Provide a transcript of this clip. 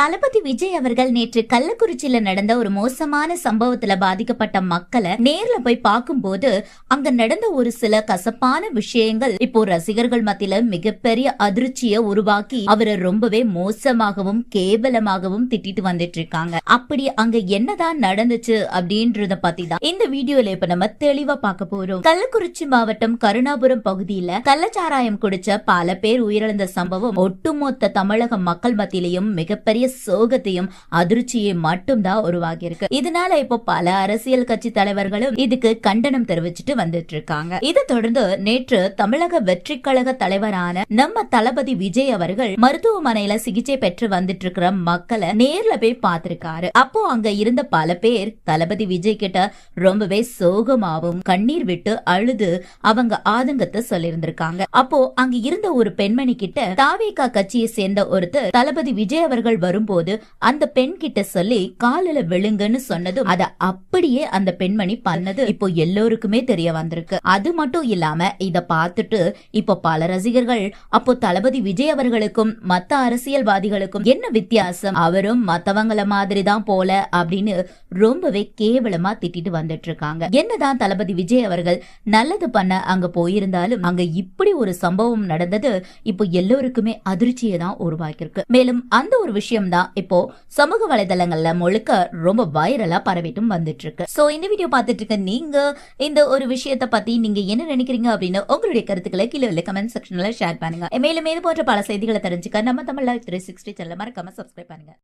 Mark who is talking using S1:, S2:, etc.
S1: தளபதி விஜய் அவர்கள் நேற்று கள்ளக்குறிச்சியில நடந்த ஒரு மோசமான சம்பவத்துல பாதிக்கப்பட்ட மக்களை நேர்ல போய் பார்க்கும்போது அங்க நடந்த ஒரு சில கசப்பான விஷயங்கள் இப்போ ரசிகர்கள் மத்தியில மிகப்பெரிய அதிர்ச்சியை உருவாக்கி அவரை ரொம்பவே மோசமாகவும் கேவலமாகவும் திட்டிட்டு வந்துட்டு இருக்காங்க அப்படி அங்க என்னதான் நடந்துச்சு அப்படின்றத பத்தி தான் இந்த வீடியோல இப்ப நம்ம தெளிவா பார்க்க போறோம். கள்ளக்குறிச்சி மாவட்டம் கருணாபுரம் பகுதியில கள்ளச்சாராயம் குடிச்ச பல பேர் உயிரிழந்த சம்பவம் ஒட்டுமொத்த தமிழக மக்கள் மத்தியிலையும் மிகப்பெரிய சோகத்தையும் அதிர்ச்சியை மட்டும்தான் உருவாகி இருக்கு இதனால இப்போ பல அரசியல் கட்சி தலைவர்களும் இதுக்கு கண்டனம் தெரிவிச்சுட்டு வந்துட்டு இருக்காங்க இதை தொடர்ந்து நேற்று தமிழக வெற்றி கழக தலைவரான நம்ம தளபதி விஜய் அவர்கள் மருத்துவமனையில சிகிச்சை பெற்று வந்துட்டு இருக்கிற மக்களை நேர்ல போய் பார்த்திருக்காரு. அப்போ அங்க இருந்த பல பேர் தளபதி விஜய் கிட்ட ரொம்பவே சோகமாவும் கண்ணீர் விட்டு அழுது அவங்க ஆதங்கத்தை சொல்லியிருந்திருக்காங்க. அப்போ அங்க இருந்த ஒரு பெண்மணி கிட்ட தாவேகா கட்சியை சேர்ந்த ஒருத்தர் தளபதி விஜய் அவர்கள் வரும் வரும்போது அந்த பெண் கிட்ட சொல்லி காலில விழுங்கன்னு சொன்னதும் அத அப்படியே அந்த பெண்மணி பண்ணது இப்போ எல்லோருக்குமே தெரிய வந்திருக்கு. அது மட்டும் இல்லாம இத பார்த்துட்டு இப்போ பல ரசிகர்கள் அப்போ தளபதி விஜய் அவர்களுக்கும் மத்த அரசியல்வாதிகளுக்கும் என்ன வித்தியாசம்? அவரும் மத்தவங்கள மாதிரி தான் போல அப்படின்னு ரொம்பவே கேவலமா திட்டிட்டு வந்துட்டு இருக்காங்க என்னதான் தளபதி விஜய் அவர்கள் நல்லது பண்ண அங்க போயிருந்தாலும் அங்க இப்படி ஒரு சம்பவம் நடந்தது இப்போ எல்லோருக்குமே அதிர்ச்சியை தான் உருவாக்கியிருக்கு. மேலும் அந்த ஒரு விஷயம் விஷயம் தான் இப்போ சமூக வலைதளங்கள்ல முழுக்க ரொம்ப வைரலா பரவிட்டும் வந்துட்டு இருக்கு சோ இந்த வீடியோ பார்த்துட்டு இருக்க நீங்க இந்த ஒரு விஷயத்த பத்தி நீங்க என்ன நினைக்கிறீங்க அப்படின்னு உங்களுடைய கருத்துக்களை கீழே உள்ள கமெண்ட் செக்ஷன்ல ஷேர் பண்ணுங்க. மேலும் இது போன்ற பல செய்திகளை தெரிஞ்சுக்க நம்ம தமிழ் த்ரீ சிக்ஸ்டி சேனல் மறக்காம சப்ஸ்கிரைப் பண்ணுங்க.